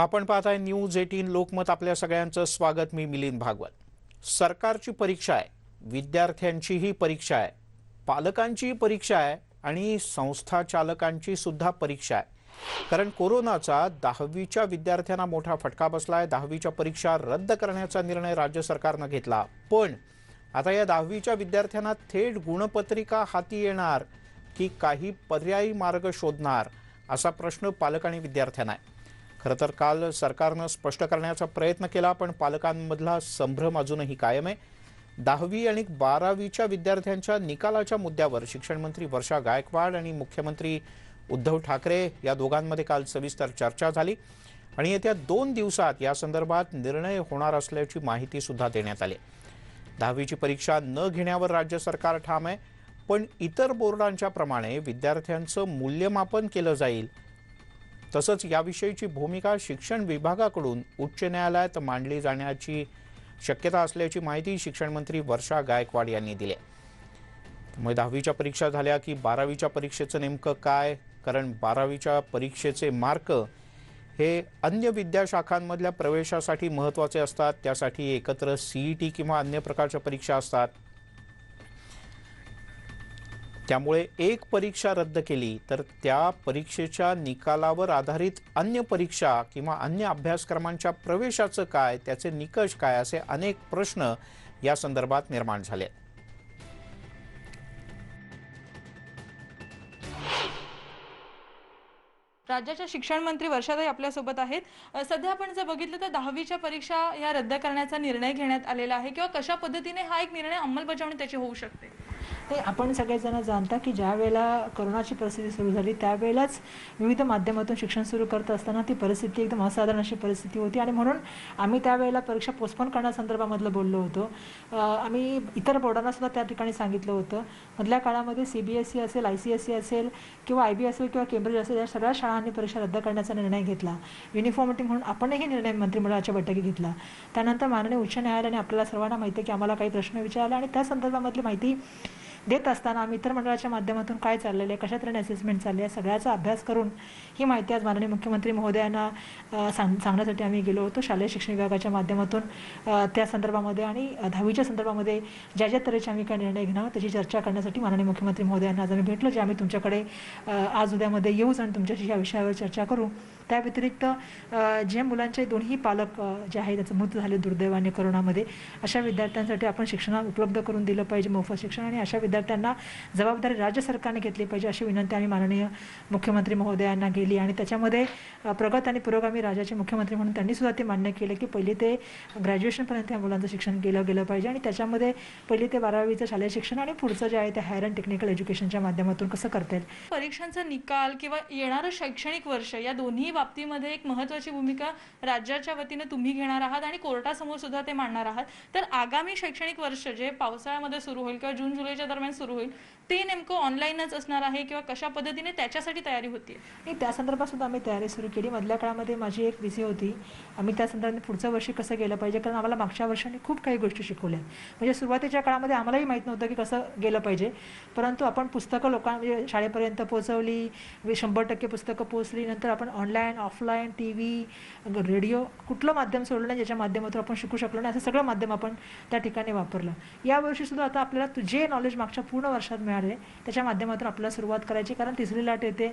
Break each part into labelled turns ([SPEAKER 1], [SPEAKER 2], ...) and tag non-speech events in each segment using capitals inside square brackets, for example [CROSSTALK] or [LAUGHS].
[SPEAKER 1] आपण पाहताय news eighteen Lokmat आपल्या सगळ्यांचं स्वागत. मी मिलिंद भागवत. सरकारची परीक्षा आहे विद्यार्थ्यांचीही परीक्षा आहे पालकांचीही परीक्षा आहे आणि संस्था चालकांची सुद्धा परीक्षा आहे. कारण कोरोनाचा दहावीच्या विद्यार्थ्यांना मोठा फटका बसला आहे दहावीच्या परीक्षा रद्द करण्याचा निर्णय राज्य सरकारनं घेतला. पण आता या दहावीच्या विद्यार्थ्यांना थेट गुणपत्रिका हाती येणार की काही पर्यायी मार्ग शोधणार असा प्रश्न पालक आणि विद्यार्थ्यांना आहे. खरं तर काल सरकारनं स्पष्ट करण्याचा प्रयत्न केला पण पालकांमधला संभ्रम अजूनही कायम आहे. दहावी आणि बारावीच्या विद्यार्थ्यांच्या निकालाच्या मुद्द्यावर शिक्षणमंत्री वर्षा गायकवाड आणि मुख्यमंत्री उद्धव ठाकरे या दोघांमध्ये काल सविस्तर चर्चा झाली आणि येत्या दोन दिवसात या संदर्भात निर्णय होणार असल्याची माहिती सुद्धा देण्यात आली. दहावीची परीक्षा न घेण्यावर राज्य सरकार ठाम आहे पण इतर बोर्डांच्या प्रमाणे विद्यार्थ्यांचं मूल्यमापन केलं जाईल तसंच याविषयीची भूमिका शिक्षण विभागाकडून उच्च न्यायालयात मांडली जाण्याची शक्यता असल्याची माहिती शिक्षण मंत्री वर्षा गायकवाड यांनी दिली त्यामुळे दहावीच्या परीक्षा झाल्या की बारावीच्या परीक्षेचं नेमकं काय? कारण बारावीच्या परीक्षेचे मार्क हे अन्य विद्याशाखांमधल्या प्रवेशासाठी महत्त्वाचे असतात. त्यासाठी एकत्र सीईटी किंवा अन्य प्रकारच्या परीक्षा असतात. त्यामुळे एक परीक्षा रद्द केली तर त्या परीक्षेच्या निकालावर आधारित अन्य परीक्षा किंवा अन्य अभ्यासक्रमांच्या प्रवेशाचं काय त्याचे निकष काय असे अनेक प्रश्न या संदर्भात निर्माण झाले
[SPEAKER 2] राज्याच्या शिक्षण मंत्री वर्षाताई आपल्यासोबत आहेत. सध्या आपण जर बघितलं तर दहावीच्या परीक्षा या रद्द करण्याचा निर्णय घेण्यात आलेला आहे किंवा कशा पद्धतीने हा एक निर्णय अंमलबजावणी त्याची होऊ शकते?
[SPEAKER 3] ते आपण सगळेजण जाणता की ज्या वेळेला कोरोनाची परिस्थिती सुरू झाली त्यावेळेलाच विविध माध्यमातून शिक्षण सुरू करत असताना ती परिस्थिती एकदम असाधारण अशी परिस्थिती होती. आणि म्हणून आम्ही त्यावेळेला परीक्षा पोस्टपोन करण्यासंदर्भामधलं बोललो होतो. आम्ही इतर बोर्डांना सुद्धा त्या ठिकाणी सांगितलं होतं. मधल्या काळामध्ये सी बी एस ई असेल आय सी एस सी असेल किंवा आय बी असेल किंवा केम्ब्रिज असेल या सगळ्या शाळांनी परीक्षा रद्द करण्याचा निर्णय घेतला. युनिफॉर्मिटी म्हणून आपणही निर्णय मंत्रिमंडळाच्या बैठकीत घेतला. त्यानंतर माननीय उच्च न्यायालयाने आपल्याला सर्वांना माहिती आहे की आम्हाला काही प्रश्न विचारले आणि त्या संदर्भामधली माहिती देत असताना आम्ही इतर मंडळाच्या माध्यमातून काय चाललेलं आहे कशा तऱ्हेने असेसमेंट चालली आहे सगळ्याचा अभ्यास करून ही माहिती आज माननीय मुख्यमंत्री महोदयांना सांग सांगण्यासाठी आम्ही गेलो होतो शालेय शिक्षण विभागाच्या माध्यमातून त्या संदर्भामध्ये आणि दहावीच्या संदर्भामध्ये ज्या ज्या तऱ्हेचे आम्ही काय निर्णय घेणार त्याची चर्चा करण्यासाठी माननीय मुख्यमंत्री महोदयांना आज आम्ही भेटलो जे आम्ही तुमच्याकडे आज उद्यामध्ये येऊच आणि तुमच्याशी या विषयावर चर्चा करू. त्या व्यतिरिक्त जे मुलांचे दोन्ही पालक जे आहे त्याचं मृत्यू झाले दुर्दैवाने करोनामध्ये अशा विद्यार्थ्यांसाठी आपण शिक्षण उपलब्ध करून दिलं पाहिजे मोफत शिक्षण. आणि अशा विद्यार्थ्यांना जबाबदारी राज्य सरकारने घेतली पाहिजे अशी विनंती आम्ही माननीय मुख्यमंत्री महोदयांना केली. आणि त्याच्यामध्ये प्रगत आणि पुरोगामी राज्याचे मुख्यमंत्री म्हणून त्यांनी सुद्धा ते मान्य केलं की पहिले ते ग्रॅज्युएशनपर्यंत या मुलांचं शिक्षण केलं गेलं पाहिजे. आणि त्याच्यामध्ये पहिले ते बारावीचं शालेय शिक्षण आणि पुढचं जे आहे ते हायर अँड टेक्निकल एज्युकेशनच्या माध्यमातून कसं करता येईल?
[SPEAKER 2] परीक्षांचा निकाल किंवा येणारं शैक्षणिक वर्ष या दोन्ही बाबतीमध्ये एक महत्त्वाची भूमिका राज्याच्या वतीने तुम्ही घेणार आहात आणि कोर्टासमोर सुद्धा ते मांडणार आहात. तर आगामी शैक्षणिक वर्ष जे पावसाळ्यामध्ये सुरू होईल किंवा जून जुलैच्या दरम्यान सुरू होईल ते नेमकं ऑनलाईनच असणार आहे किंवा कशा पद्धतीने त्याच्यासाठी तयारी होती?
[SPEAKER 3] आणि त्या संदर्भात सुद्धा आम्ही तयारी सुरू केली. मधल्या काळामध्ये माझी एक विसी होती. आम्ही त्या संदर्भात पुढचं वर्षी कसं गेलं पाहिजे? कारण आम्हाला मागच्या वर्षाने खूप काही गोष्टी शिकवल्या. म्हणजे सुरुवातीच्या काळामध्ये आम्हालाही माहीत नव्हतं की कसं गेलं पाहिजे. परंतु आपण पुस्तकं लोकां म्हणजे शाळेपर्यंत पोहोचवली म्हणजे शंभर टक्के पुस्तकं पोहोचली नंतर आपण online offline T V radio कुठलं माध्यम सोडलं नाही ज्याच्या माध्यमातून आपण शिकू शकलो नाही असं सगळं माध्यम आपण त्या ठिकाणी वापरलं. यावर्षी सुद्धा आता आपल्याला जे नॉलेज मागच्या पूर्ण वर्षात मिळाले त्याच्या माध्यमातून आपल्याला सुरुवात करायची कारण तिसरी लाट येते.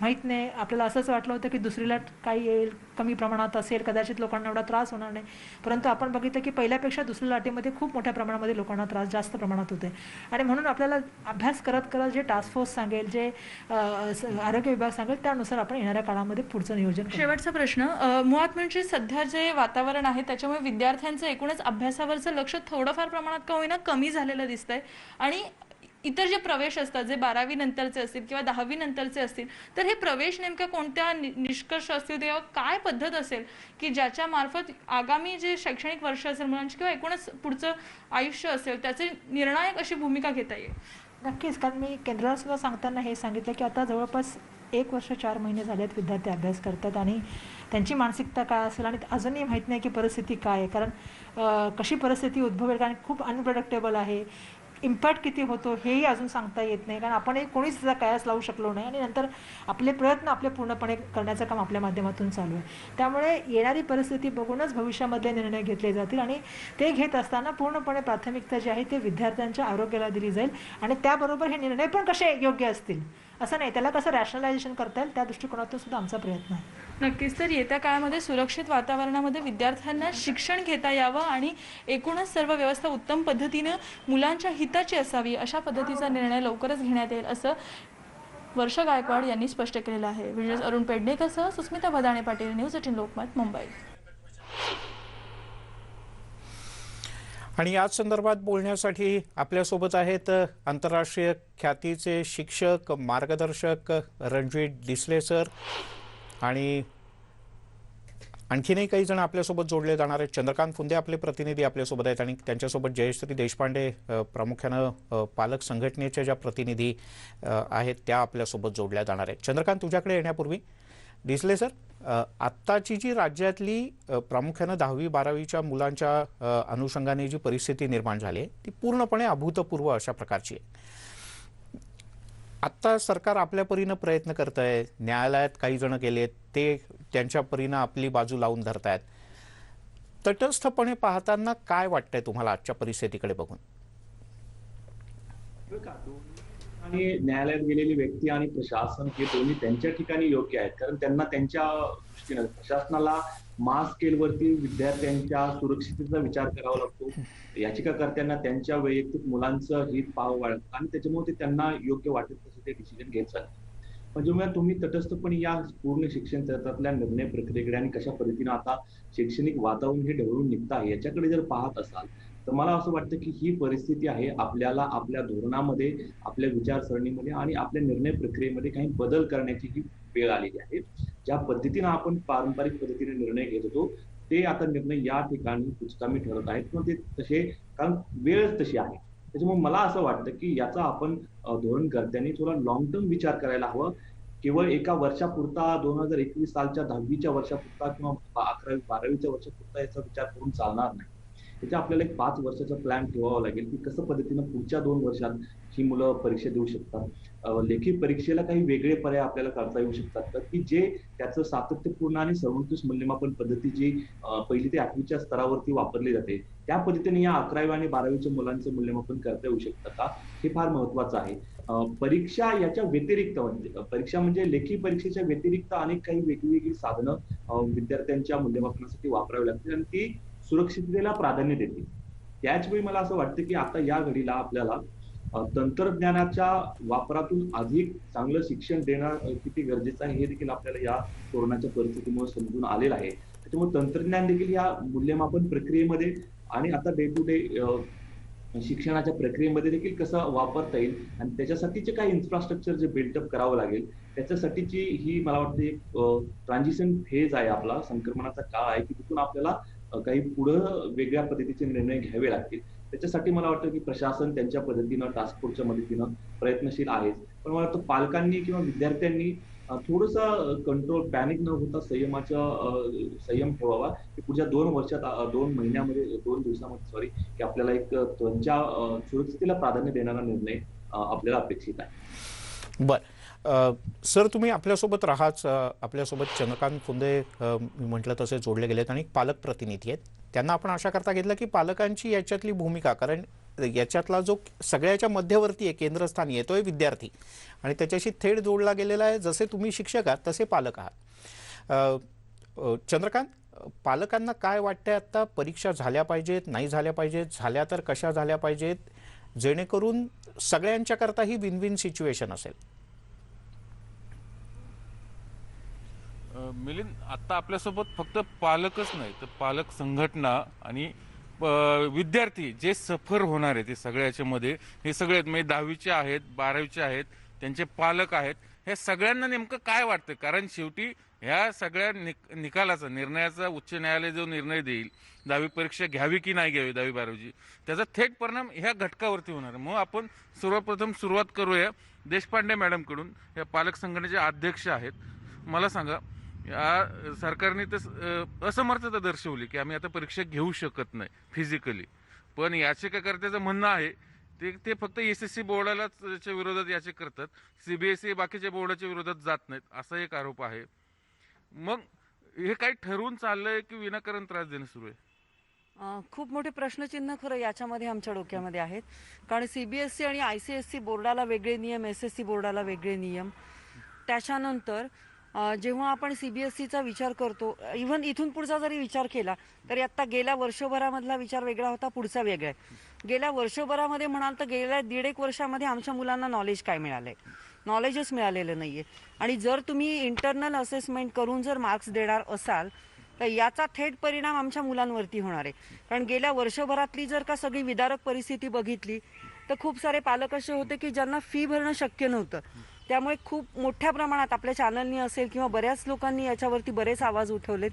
[SPEAKER 3] माहीत नाही आपल्याला असंच वाटलं होतं की दुसरी लाट काही येईल कमी प्रमाणात असेल कदाचित लोकांना एवढा त्रास होणार नाही. परंतु आपण बघितलं की पहिल्यापेक्षा दुसऱ्या लाटेमध्ये खूप मोठ्या प्रमाणामध्ये लोकांना त्रास जास्त प्रमाणात होते आणि म्हणून आपल्याला अभ्यास करत करत जे टास्क फोर्स सांगेल जे आरोग्य विभाग सांगेल त्यानुसार आपण येणाऱ्या काळामध्ये पुढचं नियोजन करू
[SPEAKER 2] शेवटचा प्रश्न मुळात म्हणजे सध्या जे वातावरण आहे त्याच्यामुळे विद्यार्थ्यांचं एकूणच अभ्यासावरचं लक्ष थोडंफार प्रमाणात का होईना कमी झालेलं दिसतंय. आणि इतर जे प्रवेश असतात जे बारावी नंतरचे असतील किंवा दहावी नंतरचे असतील तर हे प्रवेश नेमक्या कोणत्या निष्कर्ष असतील किंवा काय पद्धत असेल की ज्याच्या मार्फत आगामी जे शैक्षणिक वर्ष असेल मुलांची किंवा एकूणच पुढचं आयुष्य असेल त्याचे निर्णायक अशी भूमिका घेता येईल?
[SPEAKER 3] नक्कीच कारण मी केंद्राला सुद्धा सांगताना हे सांगितलं की आता जवळपास एक वर्ष चार महिने झालेत विद्यार्थी अभ्यास करतात आणि त्यांची मानसिकता काय असेल आणि अजूनही माहीत नाही की परिस्थिती काय आहे. कारण कशी परिस्थिती उद्भवेल? कारण खूप अनप्रडक्टेबल आहे. इम्पॅक्ट किती होतो हेही अजून सांगता येत नाही. कारण आपणही कोणीच त्याचा कयास लावू शकलो नाही आणि नंतर आपले प्रयत्न आपले पूर्णपणे करण्याचं काम आपल्या माध्यमातून चालू आहे. त्यामुळे येणारी परिस्थिती बघूनच भविष्यामधले निर्णय घेतले जातील आणि ते घेत असताना पूर्णपणे प्राथमिकता जी आहे ते विद्यार्थ्यांच्या आरोग्याला दिली जाईल आणि त्याबरोबर हे निर्णय पण कसे योग्य असतील? असं नाही त्याला कसं रॅशनलायझेशन करता येईल त्या दृष्टिकोनातून सुद्धा आमचा प्रयत्न आहे.
[SPEAKER 2] नक्कीच तर येत्या काळामध्ये सुरक्षित वातावरणामध्ये विद्यार्थ्यांना शिक्षण घेता यावं आणि एकूणच सर्व व्यवस्था उत्तम पद्धतीनं मुलांच्या हिताची असावी अशा पद्धतीचा निर्णय लवकरच घेण्यात येईल असं वर्षा गायकवाड यांनी स्पष्ट केलेलं आहे. व्हिडिओ अरुण पेडणेकरसह सुस्मिता भदाणे पाटील न्यूज एटीन लोकमत मुंबई.
[SPEAKER 1] आणि याच संदर्भात बोलण्यासाठी आपल्यासोबत आहेत आंतरराष्ट्रीय ख्यातीचे शिक्षक मार्गदर्शक रणजित डिसले सर आणि आणखीनही काही जण आपल्यासोबत जोडले जाणार आहेत. चंद्रकांत फुंदे आपले प्रतिनिधी आपल्यासोबत आहेत आणि त्यांच्यासोबत जयश्री देशपांडे प्रामुख्यानं पालक संघटनेच्या ज्या प्रतिनिधी आहेत त्या आपल्यासोबत जोडल्या जाणार आहेत. चंद्रकांत तुझ्याकडे येण्यापूर्वी डिसले सर. आत्ताची जी राज्यातली प्रामुख्यानं दहावी बारावीच्या मुलांच्या अनुषंगाने जी परिस्थिती निर्माण झाली आहे ती पूर्णपणे अभूतपूर्व अशा प्रकारची आहे. आत्ता सरकार आपल्या परीनं प्रयत्न करत आहे न्यायालयात काही जण गेलेत ते त्यांच्या परीनं आपली बाजू लावून धरतायत. तटस्थपणे पाहताना काय वाटतंय तुम्हाला आजच्या परिस्थितीकडे बघून?
[SPEAKER 4] आणि न्यायालयात गेलेली व्यक्ती आणि प्रशासन हे दोन्ही त्यांच्या ठिकाणी योग्य आहेत. कारण त्यांना त्यांच्या दृष्टीने प्रशासनाला मास स्केलवरती विद्यार्थ्यांच्या सुरक्षिततेचा विचार करावा लागतो. याचिकाकर्त्यांना त्यांच्या वैयक्तिक मुलांचं हित पाहावं वाढतं आणि त्याच्यामुळे ते त्यांना योग्य वाटेल तसं ते डिसिजन घेत चालतात पण मग तुम्ही तटस्थपणे या पूर्ण शिक्षण क्षेत्रातल्या निर्णय प्रक्रियेकडे आणि कशा पद्धतीने आता शैक्षणिक वातावरण हे ढवळून निघत आहे याच्याकडे जर पाहत असाल तर मला असं वाटतं की ही परिस्थिती आहे आपल्याला आपल्या धोरणामध्ये आपल्या विचारसरणीमध्ये आणि आपल्या निर्णय प्रक्रियेमध्ये काही बदल करण्याची ही वेळ आलेली आहे. ज्या पद्धतीने आपण पारंपरिक पद्धतीने निर्णय घेत होतो ते आता निर्णय या ठिकाणी कुचकामी ठरत आहेत. पण ते तसे कारण वेळच तशी आहे. त्याच्यामुळे मला असं वाटतं की याचा आपण धोरणकर्त्यांनी थोडा लॉंग टर्म विचार करायला हवा. केवळ एका वर्षापुरता दोन हजार एकवीस सालच्या दहावीच्या वर्षापुरता किंवा अकरावी बारावीच्या वर्षापुरता याचा विचार करून चालणार नाही. त्याच्या आपल्याला एक पाच वर्षाचा प्लॅन ठेवावा लागेल की कसं पद्धतीनं पुढच्या दोन वर्षात ही मुलं परीक्षा देऊ शकतात. लेखी परीक्षेला काही वेगळे पर्याय आपल्याला करता येऊ शकतात. तर की जे त्याचं सातत्यपूर्ण आणि सर्वोत्कृष्ट मूल्यमापन पद्धती जी पहिली ते आठवीच्या स्तरावरती वापरली जाते त्या पद्धतीने या अकरावी आणि बारावीच्या मुलांचं मूल्यमापन करता येऊ शकतं का? हे फार महत्वाचं आहे. परीक्षा याच्या व्यतिरिक्त म्हणजे परीक्षा म्हणजे लेखी परीक्षेच्या व्यतिरिक्त अनेक काही वेगवेगळी साधनं विद्यार्थ्यांच्या मूल्यमापनासाठी वापरावी लागतील. आणि ती सुरक्षिततेला प्राधान्य देते. त्याच वेळी मला असं वाटतं की आता या घडीला आपल्याला तंत्रज्ञानाच्या वापरातून अधिक चांगलं शिक्षण देणं किती गरजेचं आहे हे देखील आपल्याला या कोरोनाच्या परिस्थितीमुळे समजून आलेलं आहे. त्याच्यामुळे तंत्रज्ञान देखील या मूल्यमापन प्रक्रियेमध्ये आणि आता डे टू डे शिक्षणाच्या प्रक्रियेमध्ये देखील कसं वापरता येईल आणि त्याच्यासाठीचे काही इन्फ्रास्ट्रक्चर जे बिल्डअप करावं लागेल त्याच्यासाठीची ही मला वाटतं एक ट्रान्झिशन फेज आहे आपला संक्रमणाचा काळ आहे की तिथून आपल्याला काही पुढं वेगळ्या पद्धतीचे निर्णय घ्यावे लागतील. त्याच्यासाठी मला वाटतं की प्रशासन त्यांच्या पद्धतीनं टास्क फोर्सच्या मदतीनं प्रयत्नशील आहेच पण मला वाटतं पालकांनी किंवा विद्यार्थ्यांनी थोडस कंट्रोल पॅनिक न होता संयमाचा संयम ठेवावा. की पुढच्या दोन वर्षात दोन महिन्यामध्ये दोन दिवसामध्ये सॉरी की आपल्याला एक अ, त्यांच्या सुरक्षितेला प्राधान्य देणारा निर्णय आपल्याला अपेक्षित आहे.
[SPEAKER 1] बर. सर तुम्ही आपल्यासोबत राहाच आपल्यासोबत चंद्रकांत फुंदे मी म्हटलं तसे जोडले गेलेत आणि पालक प्रतिनिधी आहेत. त्यांना आपण आशा करता घेतलं की पालकांची याच्यातली भूमिका कारण याच्यातला जो सगळ्याच्या मध्यवर्ती आहे केंद्रस्थानी येतोय आहे विद्यार्थी. आणि त्याच्याशी थेट जोडला गेलेला आहे जसे तुम्ही शिक्षक आहात तसे पालक आहात. चंद्रकांत पालकांना काय वाटतंय आत्ता परीक्षा झाल्या पाहिजेत नाही झाल्या पाहिजेत झाल्या तर कशा झाल्या पाहिजेत? जेणेकरून सगळ्यांच्याकरता ही विन विन सिच्युएशन असेल.
[SPEAKER 5] मिलिंद आत्ता आपल्यासोबत फक्त पालकच नाही तर पालक संघटना आणि विद्यार्थी जे सफर होणार आहे ते सगळ्याच्या हे सगळे आहेत म्हणजे दहावीचे आहेत बारावीचे आहेत त्यांचे पालक आहेत हे सगळ्यांना नेमकं काय वाटतं? कारण शेवटी ह्या सगळ्या निक निकालाचा निर्णयाचा उच्च न्यायालय जो निर्णय देईल दहावी परीक्षा घ्यावी की नाही घ्यावी दहावी बारावीची त्याचा थेट परिणाम ह्या घटकावरती होणार मग आपण सर्वप्रथम सुरुवात करूया. देशपांडे मॅडमकडून या पालक संघटनेचे अध्यक्ष आहेत. मला सांगा या सरकारने तर असमर्थता दर्शवली की आम्ही आता परीक्षा घेऊ शकत नाही फिजिकली पण याचिकाकर्त्याचं म्हणणं आहे ते ते फक्त एस एस सी बोर्डालाच विरोधात याचे करतात सीबीएसई बाकीच्या बोर्डाच्या विरोधात जात नाहीत असा एक आरोप आहे. मग हे काही ठरवून चाललंय की विनाकारण त्रास देणं सुरू आहे?
[SPEAKER 6] खूप मोठे प्रश्नचिन्ह खरं याच्यामध्ये आमच्या डोक्यामध्ये आहेत. कारण सी बी एस सी आणि आय सी एस सी बोर्डाला वेगळे नियम एस एस सी बोर्डाला वेगळे नियम. त्याच्यानंतर जेव्हा आपण सी बी एस सीचा विचार करतो इव्हन इथून पुढचा जरी विचार केला तरी आत्ता गेल्या वर्षभरामधला विचार वेगळा होता पुढचा वेगळा आहे. गेल्या वर्षभरामध्ये म्हणाल तर गेल्या दीड एक वर्षामध्ये आमच्या मुलांना नॉलेज काय मिळालंय? नॉलेजच मिळालेलं नाहीये. आणि जर तुम्ही इंटरनल असेसमेंट करून जर मार्क्स देणार असाल तर याचा थेट परिणाम आमच्या मुलांवरती होणार आहे. कारण गेल्या वर्षभरातली जर का सगळी विदारक परिस्थिती बघितली तर खूप सारे पालक असे होते की ज्यांना फी भरणं शक्य नव्हतं. त्यामुळे खूप मोठ्या प्रमाणात आपल्या चॅनलनी असेल किंवा बऱ्याच लोकांनी याच्यावरती बरेच आवाज उठवलेत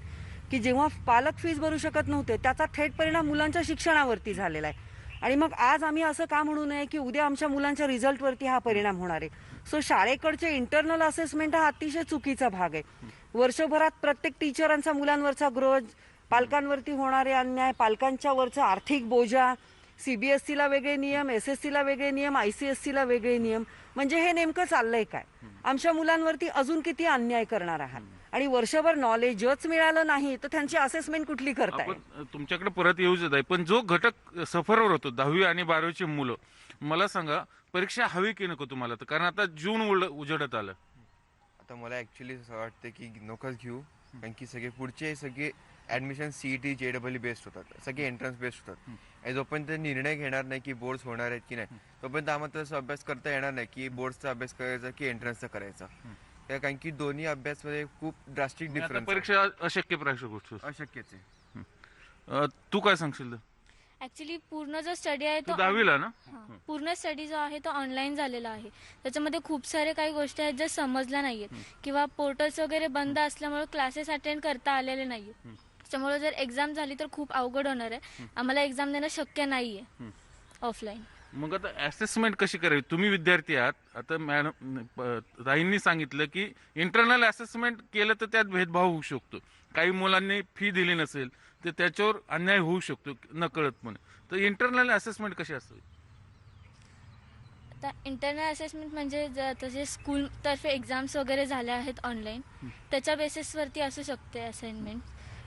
[SPEAKER 6] की जेव्हा पालक फीज भरू शकत नव्हते त्याचा थेट परिणाम मुलांच्या शिक्षणावरती झालेला आहे. आणि मग आज आम्ही असं का म्हणू नये की उद्या आमच्या मुलांच्या रिझल्टवरती हा परिणाम होणार आहे. सो शाळेकडचे इंटरनल असेसमेंट हा अतिशय चुकीचा भाग आहे. वर्षभरात प्रत्येक टीचरांचा मुलांवरचा ग्रोज पालकांवरती होणारे अन्याय पालकांच्या वरचा आर्थिक बोजा सीबीएसईला वेगळे नियम एस एस सीला वेगळे नियम आय सी एस सीला वेगळे नियम म्हणजे हे नेमकं चाललंय काय? आमच्या मुलांवरती अजून किती अन्याय करणार आहात? आणि वर्षभर नॉलेजच मिळालं नाही तर त्यांची असेसमेंट कुठली करताय?
[SPEAKER 5] तुमच्याकडे परत येऊच येत आहे. पण जो घटक सफरवर होतो दहावी आणि बारावीची मुलं मला सांगा परीक्षा हवी की नको तुम्हाला? तर कारण आता जून उजेडत आलं.
[SPEAKER 7] आता मला ऍक्च्युली असं वाटतं की नकोच घेऊ कारण की सगळे पुढचे सगळे ऍडमिशन सीईटी जे डबल बेस्ड होतात. सगळे एंट्रन्स बेस्ड होतात. आणि जोपर्यंत निर्णय घेणार नाही की बोर्ड्स होणार आहेत की नाही तोपर्यंत आम्हाला तसं अभ्यास करता येणार नाही की बोर्डचा अभ्यास करायचा की एंट्रन्सचा करायचा. कारण की दोन्ही अभ्यासमध्ये खूप ड्रास्टिक डिफरन्स
[SPEAKER 5] परीक्षा अशक्य परीक्षा गोष्ट
[SPEAKER 7] अशक्यच आहे.
[SPEAKER 5] तू काय सांगशील?
[SPEAKER 8] ऍक्च्युली पूर्ण जो स्टडी आहे
[SPEAKER 5] तू दहावीला ना?
[SPEAKER 8] हां. पूर्ण स्टडी जो आहे तो ऑनलाईन झालेला आहे. त्याच्यामध्ये खूप सारे काही गोष्टी आहेत ज्या समजल्या नाहीयेत. किंवा पोर्टल्स वगैरे बंद असल्यामुळे क्लासेस अटेंड करता आलेले नाहीये त्याच्यामुळे जर एक्झाम झाली तर खूप अवघड होणार आहे. आम्हाला एक्झाम देणं शक्य नाहीये. ऑफलाईन
[SPEAKER 5] मग आता असेसमेंट कशी करावी? तुम्ही विद्यार्थी आहात. आता मॅडम ताईंनी सांगितलं की इंटरनल असेसमेंट केलं तर त्यात भेदभाव होऊ शकतो. काही मुलांनी फी दिली नसेल तर त्याच्यावर अन्याय होऊ शकतो नकळतपणे तर इंटरनल असेसमेंट कशी असावी?
[SPEAKER 8] आता इंटरनल असेसमेंट म्हणजे तसे स्कूलतर्फे एक्झाम्स वगैरे झाल्या आहेत ऑनलाईन त्याच्या बेसिसवरती असू शकते असाइनमेंट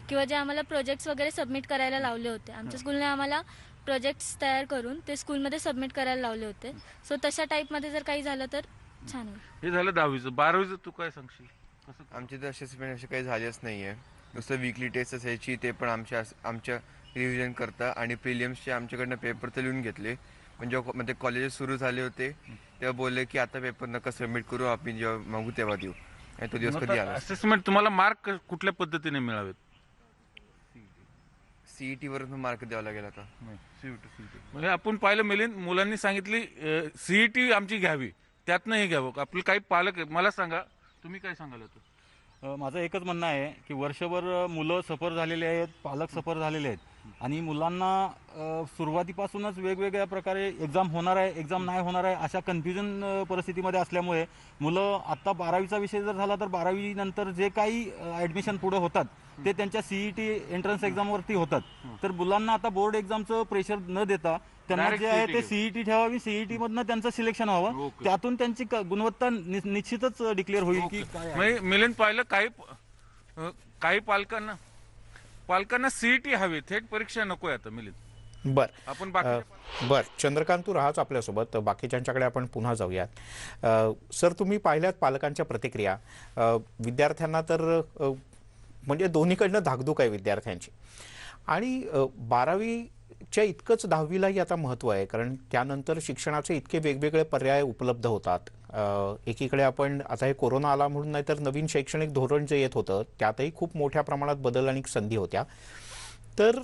[SPEAKER 8] किंवा जे आम्हाला प्रोजेक्ट्स वगैरे सबमिट करायला लावले होते. आमच्या स्कूलने आम्हाला प्रोजेक्ट्स तयार करून ते स्कूलमध्ये सबमिट करायला लावले होते. सो तशा टाईपमध्ये जर काही झालं तर छान होईल.
[SPEAKER 5] हे झालं दहावीचं. बारावीचं तू काय सांगशील? कसं
[SPEAKER 7] आमची तर असेसमेंट अशी काही झालीच नाही आहे नुसतं वीकली टेस्ट असायची ते पण आमच्या आमच्या रिव्हिजन करता आणि प्रिलियम्सचे आमच्याकडनं पेपर तर लिहून घेतले. पण जेव्हा म्हणजे कॉलेजेस सुरू झाले होते तेव्हा बोलले की आता पेपर नका सबमिट करू आपण जेव्हा मागू तेव्हा देऊ. आणि तो दिवस कधी आला?
[SPEAKER 5] असेसमेंट तुम्हाला मार्क कुठल्या पद्धतीने मिळावेत?
[SPEAKER 7] सीईटी वरून मार्क द्यावा लागेल आता.
[SPEAKER 5] म्हणजे आपण पाहिलं मिलिंद मुलांनी सांगितली सीईटी आमची घ्यावी. त्यातनं हे घ्यावं. आपलं काही पालक आहे. मला सांगा तुम्ही काय सांगाल आता?
[SPEAKER 9] माझं एकच म्हणणं आहे की वर्षभर मुलं सफर झालेले आहेत पालक सफर झालेले आहेत. आणि मुलांना सुरुवातीपासूनच वेगवेगळ्या प्रकारे एक्झाम होणार आहे एक्झाम नाही होणार आहे अशा कन्फ्युजन परिस्थितीमध्ये असल्यामुळे मुलं आत्ता बारावीचा विषय जर झाला तर बारावी नंतर जे काही ॲडमिशन पुढे होतात ते त्यांच्या सीईटी एंट्रन्स एक्झामवरती होतात तर मुलांना आता बोर्ड एक्झामचं प्रेशर न देता त्यांना जे आहे
[SPEAKER 5] CET
[SPEAKER 9] ते सीईटी ठेवावी सीईटी मधनं त्यांचं सिलेक्शन व्हावं. त्यातून त्यांची गुणवत्ता निश्चितच डिक्लेअर होईल की आहे.
[SPEAKER 5] मिलिंद पाहिलं काही काही पालकांना पालकांना सीईटी हवी थेट परीक्षा नकोय आता मिलिंद.
[SPEAKER 1] बर.
[SPEAKER 5] आपण
[SPEAKER 1] बर. चंद्रकांत तू राहाच आपल्यासोबत. बाकीच्यांच्याकडे आपण पुन्हा जाऊयात. सर तुम्ही पाहिल्यात पालकांच्या प्रतिक्रिया. विद्यार्थ्यांना तर म्हणजे दोन्हीकडनं धाकधूक आहे विद्यार्थ्यांची. आणि बारावीच्या इतकंच दहावीलाही आता महत्त्व आहे कारण त्यानंतर शिक्षणाचे इतके वेगवेगळे पर्याय उपलब्ध होतात. एकीकडे आपण आता हे कोरोना आला म्हणून नाही तर नवीन शैक्षणिक धोरण जे येत होतं त्यातही खूप मोठ्या प्रमाणात बदल आणि संधी होत्या. तर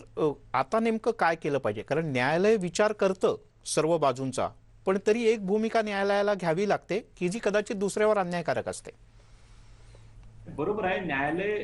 [SPEAKER 1] आता नेमकं काय केलं पाहिजे? कारण न्यायालय विचार करतं सर्व बाजूंचा पण तरी एक भूमिका न्यायालयाला घ्यावी लागते की जी कदाचित दुसऱ्यावर अन्यायकारक असते.
[SPEAKER 4] बरोबर आहे. न्यायालय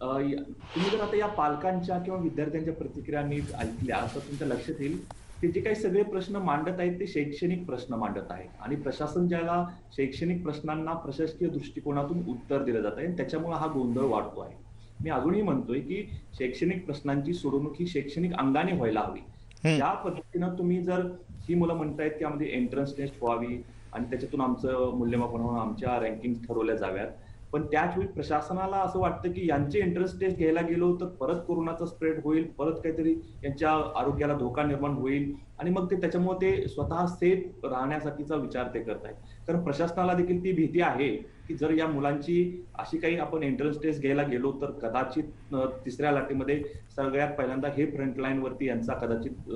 [SPEAKER 4] तुम्ही जर आता या पालकांच्या किंवा विद्यार्थ्यांच्या प्रतिक्रिया मी ऐकल्या तर तुमच्या लक्षात येईल ते जे काही सगळे प्रश्न मांडत आहेत ते शैक्षणिक प्रश्न मांडत आहे आणि प्रशासन ज्याला शैक्षणिक प्रश्नांना प्रशासकीय दृष्टिकोनातून उत्तर दिलं जात आहे आणि त्याच्यामुळे हा गोंधळ वाढतो आहे. मी अजूनही म्हणतोय की शैक्षणिक प्रश्नांची सोडवणूक ही शैक्षणिक अंगाने व्हायला हवी. ज्या पद्धतीनं तुम्ही जर ही मुलं म्हणतायत की आम्ही एंट्रन्स टेस्ट व्हावी आणि त्याच्यातून आमचं मूल्यमापन होऊन आमच्या रँकिंग ठरवल्या जाव्यात पण त्याच वेळी प्रशासनाला असं वाटतं की यांचे इंटरेस्ट टेस्ट घ्यायला गेलो तर परत कोरोनाचा स्प्रेड होईल परत काहीतरी यांच्या आरोग्याला धोका निर्माण होईल आणि मग ते त्याच्यामुळे ते स्वतः सेफ राहण्यासाठीचा विचार ते करत आहेत. कारण प्रशासनाला देखील ती भीती आहे की जर या मुलांची अशी काही आपण एंट्रन्स टेस्ट घ्यायला गेलो तर कदाचित तिसऱ्या लाटेमध्ये सगळ्यात पहिल्यांदा हे फ्रंटलाईन वरती यांचा कदाचित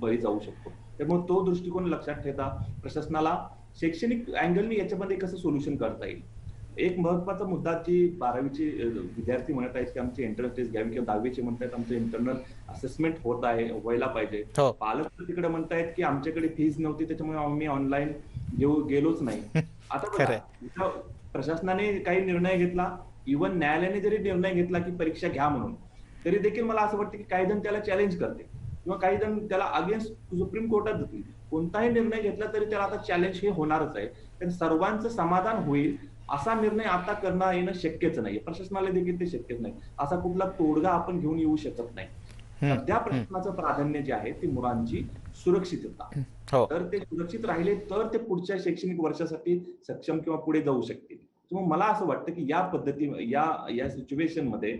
[SPEAKER 4] बळी जाऊ शकतो. त्यामुळे तो दृष्टिकोन लक्षात ठेवता प्रशासनाला शैक्षणिक अँगलनी याच्यामध्ये कसं सोल्युशन करता येईल? एक महत्त्वाचा मुद्दा जी बारावीचे विद्यार्थी म्हणत आहेत की आमची एंट्रन्स टेस्ट घ्यावी किंवा दहावीचे म्हणतात आमचं इंटरनल असेसमेंट होत आहे व्हायला पाहिजे.
[SPEAKER 1] हो.
[SPEAKER 4] पालक तर तिकडे म्हणतायत की आमच्याकडे फीज नव्हती त्याच्यामुळे आम्ही ऑनलाईन घेऊ गेलोच नाही. [LAUGHS] आता प्रशासनाने काही निर्णय घेतला इव्हन न्यायालयाने जरी निर्णय घेतला की परीक्षा घ्या म्हणून तरी देखील मला असं वाटतं की काही जण त्याला चॅलेंज करते किंवा काही जण त्याला अगेन्स्ट सुप्रीम कोर्टात जातील कोणताही निर्णय घेतला तरी त्याला आता चॅलेंज हे होणारच आहे. कारण सर्वांचं समाधान होईल असा निर्णय आता करणं येणं शक्यच नाही प्रशासनाला देखील ते शक्यच नाही. असा कुठला तोडगा आपण घेऊन येऊ शकत नाही.
[SPEAKER 1] हम्म,
[SPEAKER 4] सध्या प्रशासनाचं प्राधान्य जे आहे ती मुलांची सुरक्षितता.
[SPEAKER 1] हो.
[SPEAKER 4] तर ते सुरक्षित राहिले तर ते पुढच्या शैक्षणिक वर्षासाठी सक्षम किंवा पुढे जाऊ शकतील. मला असं वाटतं की या पद्धती या या सिच्युएशनमध्ये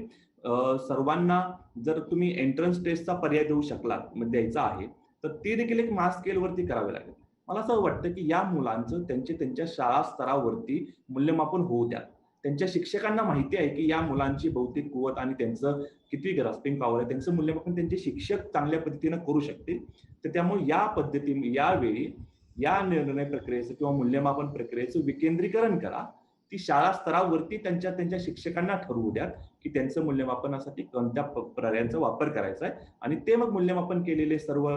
[SPEAKER 4] सर्वांना जर तुम्ही एंट्रन्स टेस्टचा पर्याय देऊ शकलात म्हणजे द्यायचा आहे तर ती देखील एक मास स्केलवरती करावे लागेल. मला असं वाटतं की या मुलांचं त्यांचे त्यांच्या शाळा स्तरावरती मूल्यमापन होऊ द्या. त्यांच्या शिक्षकांना माहिती आहे की या मुलांची बौद्धिक कुवत आणि त्यांचं किती ग्रास्पिंग पॉवर आहे त्यांचं मूल्यमापन त्यांचे शिक्षक चांगल्या पद्धतीनं करू शकतील. तर त्यामुळे या पद्धती यावेळी या निर्णय प्रक्रियेचं किंवा मूल्यमापन प्रक्रियेचं विकेंद्रीकरण करा. ती शाळा स्तरावरती त्यांच्या त्यांच्या शिक्षकांना ठरवू द्यात की त्यांचं मूल्यमापनासाठी कोणत्या प- पर्यायांचा वापर करायचा आहे. आणि ते मग मूल्यमापन केलेले सर्व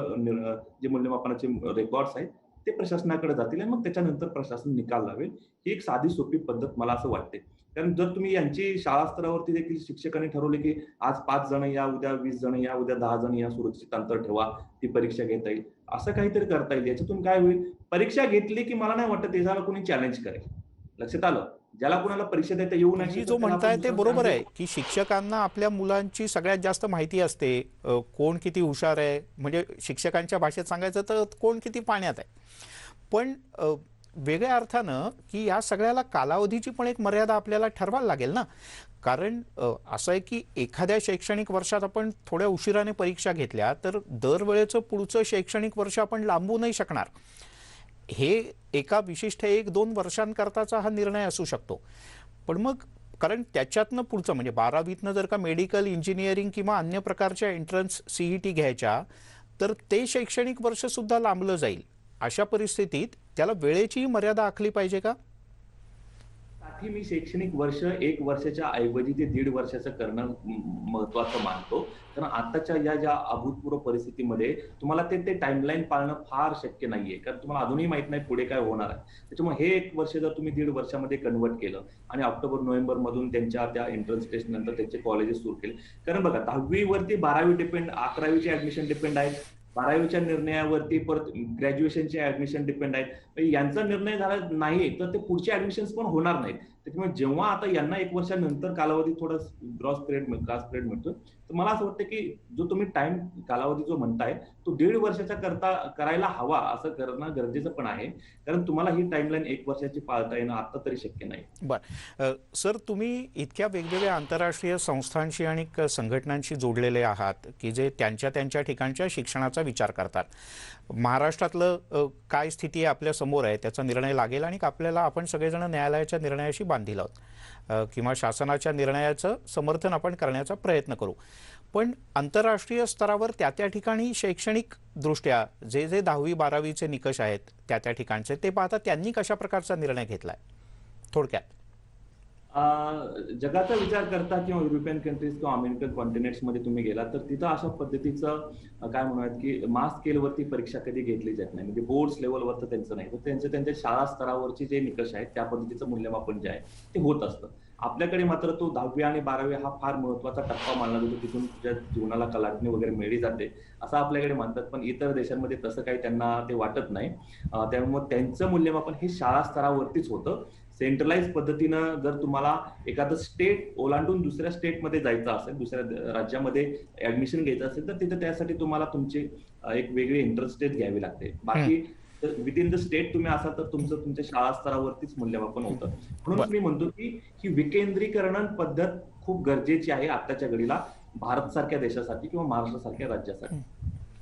[SPEAKER 4] जे मूल्यमापनाचे रेकॉर्ड्स आहेत ते प्रशासनाकडे जातील आणि मग त्याच्यानंतर प्रशासन निकाल लावेल. ही एक साधी सोपी पद्धत मला असं वाटते. कारण जर तुम्ही यांची शाळा स्तरावरती देखील शिक्षकांनी ठरवले की आज पाच जण या उद्या वीस जण या उद्या दहा जण या सुरक्षित अंतर ठेवा ती परीक्षा घेता येईल. असं काहीतरी करता येईल. याच्यातून काय होईल? परीक्षा घेतली की मला नाही वाटत त्याला कोणी चॅलेंज करेल. लक्षात आलं? ज्याला कोणाला परीक्षा देता येऊ शकत.
[SPEAKER 1] जो म्हणताय ते बरोबर आहे की शिक्षकांना आपल्या मुलांची सगळ्यात जास्त माहिती असते. कोण किती हुशार आहे? म्हणजे शिक्षकांच्या भाषेत सांगायचं तर कोण किती पाण्यात आहे? पण वेगळ्या अर्थानं की या सगळ्याला कालावधीची पण एक मर्यादा आपल्याला ठरवायला लागेल ना. कारण असं आहे की एखाद्या शैक्षणिक वर्षात आपण थोड्या उशिराने परीक्षा घेतल्या तर दरवेळेचं पुढचं शैक्षणिक वर्ष आपण लांबू नाही शकणार. हे एका विशिष्ट एक दोन वर्षांकरताचा हा निर्णय असू शकतो. पण मग कारण त्याच्यातनं पुढचं म्हणजे बारावीतनं जर का मेडिकल इंजिनिअरिंग किंवा अन्य प्रकारच्या एंट्रन्स सीई टी घ्यायच्या तर ते शैक्षणिक वर्षसुद्धा लांबलं जाईल. अशा परिस्थितीत त्याला वेळेचीही मर्यादा आखली पाहिजे का?
[SPEAKER 4] की मी शैक्षणिक वर्ष एक वर्षाच्या ऐवजी ते दीड वर्षाचं करणं महत्वाचं मानतो. कारण आताच्या या ज्या अभूतपूर्व परिस्थितीमध्ये तुम्हाला ते ते टाइमलाईन पाळणं फार शक्य नाहीये. कारण तुम्हाला अजूनही माहीत नाही पुढे काय होणार आहे. त्याच्यामुळे हे एक वर्ष जर तुम्ही दीड वर्षामध्ये कन्वर्ट केलं आणि ऑक्टोबर नोव्हेंबर मधून त्यांच्या त्या एंट्रन्स टेस्ट नंतर त्यांचे कॉलेजेस सुरू केले. कारण बघा दहावीवरती बारावी डिपेंड अकरावीचे ऍडमिशन डिपेंड आहेत बारावीच्या निर्णयावरती परत ग्रॅज्युएशनचे ऍडमिशन डिपेंड आहेत. म्हणजे यांचा निर्णय झाला नाही तर ते पुढचे ऍडमिशन पण होणार नाहीत. त्याच्यामुळे जेव्हा आता यांना एक वर्षानंतर कालावधी थोडा ग्रॉस पिरियड ग्रास पिरियड मिळतो तर मला असं वाटतं की जो तुम्ही टाइम कालावधी जो म्हणताय तो दीड वर्षाचा करता करायला हवा असं करणं गरजेचं पण आहे. कारण तुम्हाला ही टाइमलाईन एक वर्षाची पाळता येणं आता तरी शक्य नाही.
[SPEAKER 1] बर. सर तुम्ही इतक्या वेगवेगळ्या आंतरराष्ट्रीय संस्थांशी आणि संघटनांशी जोडलेले आहात की जे त्यांच्या त्यांच्या ठिकाणच्या शिक्षणाचा विचार करतात. महाराष्ट्रातलं काय स्थिती आहे आपल्यासमोर आहे त्याचा निर्णय लागेल आणि आपल्याला आपण सगळेजण न्यायालयाच्या निर्णयाशी बांधील आहोत. किंवा शासनाच्या निर्णयाचं समर्थन आपण करण्याचा प्रयत्न करू. पण आंतरराष्ट्रीय स्तरावर त्या त्या ठिकाणी शैक्षणिक दृष्ट्या जे जे दहावी बारावीचे निकष आहेत त्या त्या ठिकाणचे ते पाहता त्यांनी कशा प्रकारचा निर्णय घेतला आहे
[SPEAKER 4] थोडक्यात. जगाचा विचार करता किंवा युरोपियन कंट्रीज किंवा अमेरिकन कॉन्टिनेंट्समध्ये तुम्ही गेला तर तिथं अशा पद्धतीचं काय म्हणूयात की मास स्केलवरती परीक्षा कधी घेतली जात नाही. म्हणजे बोर्ड लेवलवर तर त्यांचं नाही. तर त्यांचं त्यांच्या शाळा स्तरावरचे जे निकष आहेत त्या पद्धतीचं मूल्यमापन जे आहे ते होत असतं. आपल्याकडे मात्र तो दहावी आणि बारावी हा फार महत्त्वाचा टप्पा मानला जातो. तिथून तुझ्या जीवनाला कलाटणी वगैरे मिळली जाते असं आपल्याकडे मानतात पण इतर देशांमध्ये तसं काही त्यांना ते वाटत नाही. त्यामुळे त्यांचं मूल्यमापन हे शाळा स्तरावरतीच होतं. सेंट्रलाइज पद्धतीनं जर तुम्हाला एखादं स्टेट ओलांडून दुसऱ्या स्टेटमध्ये जायचं असेल दुसऱ्या राज्यामध्ये ऍडमिशन घ्यायचं असेल तर तिथे त्यासाठी तुम्हाला तुमचे एक वेगळी इंटरस्टेट घ्यावी लागते. बाकी विदिन द स्टेट तुम्ही असाल तर तुमचं तुमच्या शाळा स्तरावरतीच मूल्यमापन होतं. म्हणून मी म्हणतो की ही विकेंद्रीकरण पद्धत खूप गरजेची आहे आताच्या घडीला भारत सारख्या देशासाठी किंवा महाराष्ट्र सारख्या राज्यासाठी.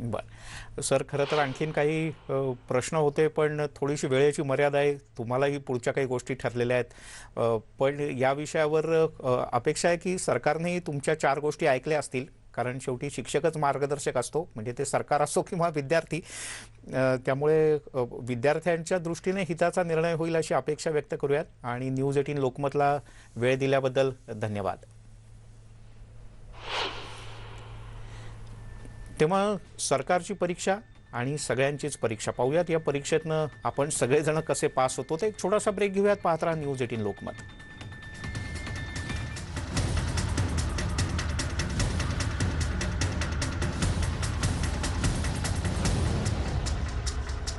[SPEAKER 1] बरं. सर खरं तर आणखीन काही प्रश्न होते पण थोडीशी वेळेची मर्यादा आहे. तुम्हालाही पुढच्या काही गोष्टी ठरलेल्या आहेत. पण या विषयावर अपेक्षा आहे की सरकारनेही तुमच्या चार गोष्टी ऐकल्या असतील. कारण शेवटी शिक्षकच मार्गदर्शक असतो. म्हणजे ते सरकार असो किंवा विद्यार्थी. त्यामुळे विद्यार्थ्यांच्या दृष्टीने हिताचा निर्णय होईल अशी अपेक्षा व्यक्त करूयात. आणि न्यूज एटीन लोकमतला वेळ दिल्याबद्दल धन्यवाद. तेव्हा सरकारची परीक्षा आणि सगळ्यांचीच परीक्षा. पाहूयात या परीक्षेतनं आपण सगळेजण कसे पास होतो ते एक छोटासा ब्रेक घेऊयात पाहत राहा न्यूज एटीन लोकमत.